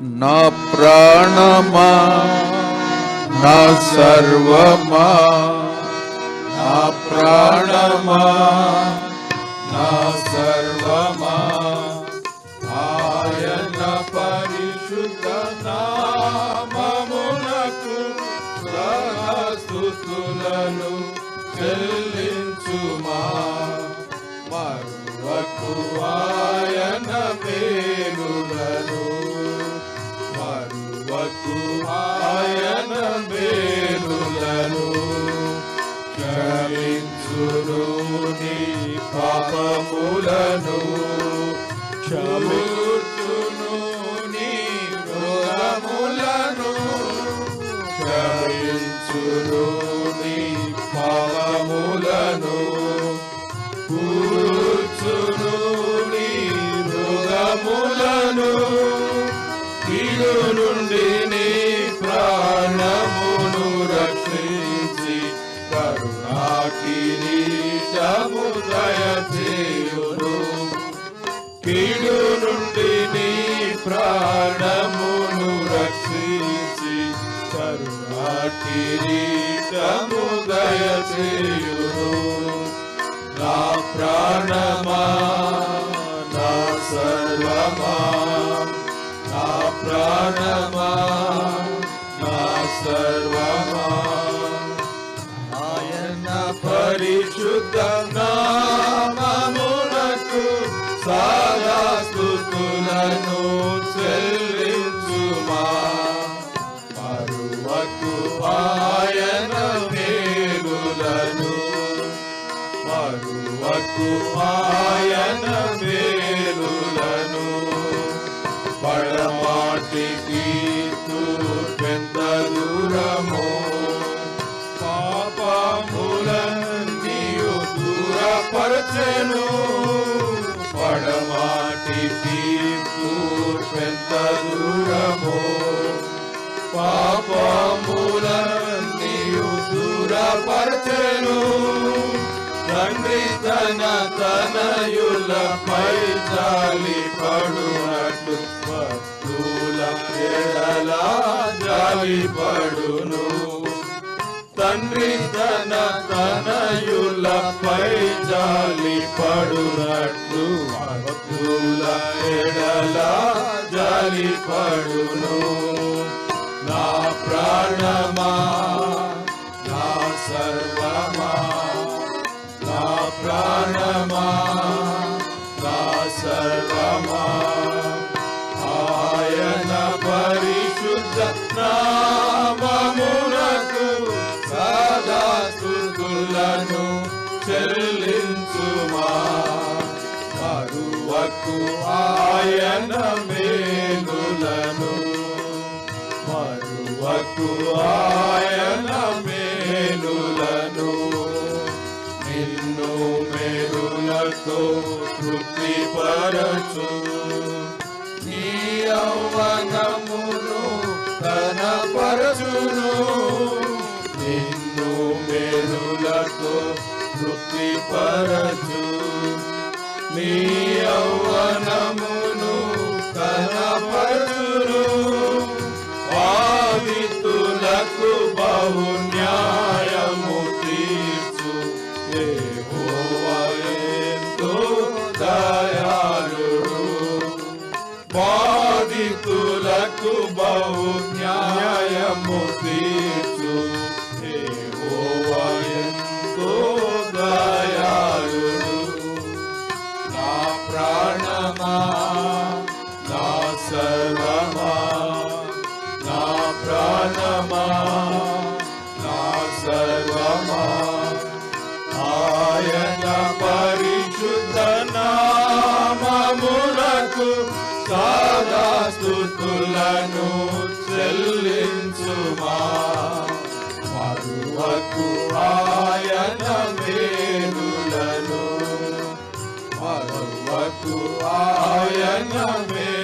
నా ప్రాణమా నా సర్వమా నా ప్రాణమా నా సర్వమా. ఆయన పరిశుద్ధ నామమునకు సహస్తుతులను చెల్లించుమా. మరువకు ఆయన పేరులను ఆయన మేలులను క్షమించును పాపములను క్షమించును నీ రోగములను క్షమించును పాపములను నుండి నీ ప్రాణమును రక్షించి కరుణా కిరీటము దయచేయును. కీడు నుండి నీ ప్రాణమును రక్షించి కరుణా కిరీటము దయచేయును. నా ప్రాణమా నా సర్వమా నా ప్రాణమా నా సర్వమా ఆయన పరిశుద్ధ నామమునకు సదా స్తుతులను చెల్లించుమా. మరువకు ఆయన మేలులను. మరువకు ఆయన మేలులను. పెద్ద దూరము పాపములన్నీయు దూరపరచెను. తండ్రి తన తనయులపై జాలి పడునట్టు భక్తుల ఎడల జాలి పడును. తండ్రి తన తనయులపై జాలి పడునట్టు భక్తుల ఎడల జాలి పడును. నా ప్రాణమా ఆయన మేలులను మరువకు ఆయన మేలులను నిన్ను మేలులతో తృప్తిపరచు. నీ యౌవనమును కనపరచును నిన్ను మేలులతో తృప్తిపరచు. నీ యౌవనమును కనపరచును. పావితులకు బహు న్యాయము తీర్చు. యెహోవా ఎంతో దయాళుడు. బాధితులకు బహు సర్వమా సర్వమా ఆయన పరిశుద్ధ నామమునకు సదా స్థుతులను చెల్లించుమా మరువకు ఆయన మేలులను మరువకు ఆయన మేలు